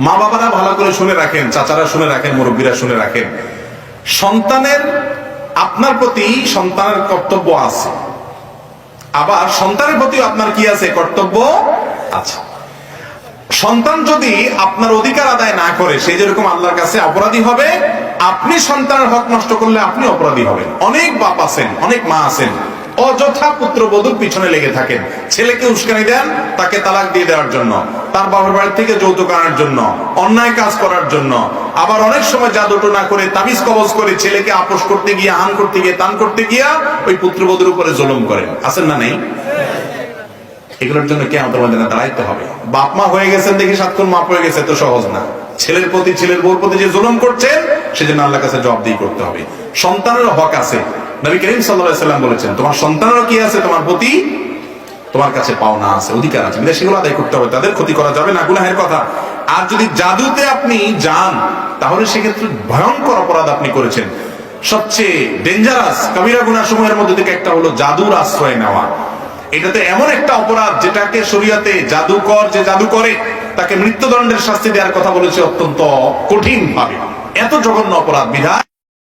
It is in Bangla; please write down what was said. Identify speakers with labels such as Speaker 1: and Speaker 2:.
Speaker 1: মা বাবারা ভালো করে শুনে রাখেন, চাচারা শুনে রাখেন, মুরব্বীরা শুনে রাখেন। সন্তানের, আপনার প্রতি সন্তানের কর্তব্য আছে। আবার সন্তানের প্রতি আপনার কি আছে? কর্তব্য আছে। সন্তান যদি আপনার অধিকার আদায় না করে, সে যেরকম আল্লাহর কাছে অপরাধী হবে, আপনি সন্তানের হক নষ্ট করলে আপনি অপরাধী হবেন। অনেক বাপ আছেন, অনেক মা আছেন। অযথা পুত্র বধুর পিছনে লেগে থাকেন। ছেলেকে উস্কানি দেন, তাকে তালাক দিয়ে দেওয়ার জন্য, তার বাবার বাড়ি থেকে যৌতুক আনার জন্য, অন্যায় কাজ করার জন্য। আবার অনেক সময় জাদুটো না করে তাবিজ কবজ করে ছেলেকে আপোষ করতে গিয়ে, হান করতে গিয়ে, তান করতে গিয়া ওই পুত্রবধূর উপরে জুলুম করেন। আছেন না নেই? এগুলোর জন্য কে আমাদের মধ্যে দাঁড়াইতে হবে। বাপ মা হয়ে গেছেন দেখি সাতক্ষণ মাপ হয়ে গেছে তো সহজ না। ছেলের প্রতি, ছেলের বউর প্রতি যে জুলুম করছেন, সেজন্য আল্লাহ কাছে জবাব দিয়ে করতে হবে। সন্তানের হক আছে। নবী করিম সাল্লাম বলেছেন, তোমার সন্তানেরও কি আছে? তোমার প্রতি তোমার কাছে পাওনা আছে, অধিকার আছে। সেগুলো আদায় করতে হবে, তাদের ক্ষতি করা যাবে না, গুনাহের কথা। আর যদি জাদুতে আপনি যান, তাহলে সেক্ষেত্রে ভয়ঙ্কর অপরাধ আপনি করেছেন। সবচেয়ে ডেঞ্জারাস কবিরা গুনাহ সময়ের মধ্যে থেকে একটা হলো জাদুর আশ্রয় নেওয়া। এটাতে এমন একটা অপরাধ যেটাকে শরিয়াতে জাদুকর যে জাদু করে, তাকে মৃত্যুদণ্ডের শাস্তি দেওয়ার কথা বলেছে অত্যন্ত কঠিন ভাবে এত জঘন্য অপরাধ, বিধায়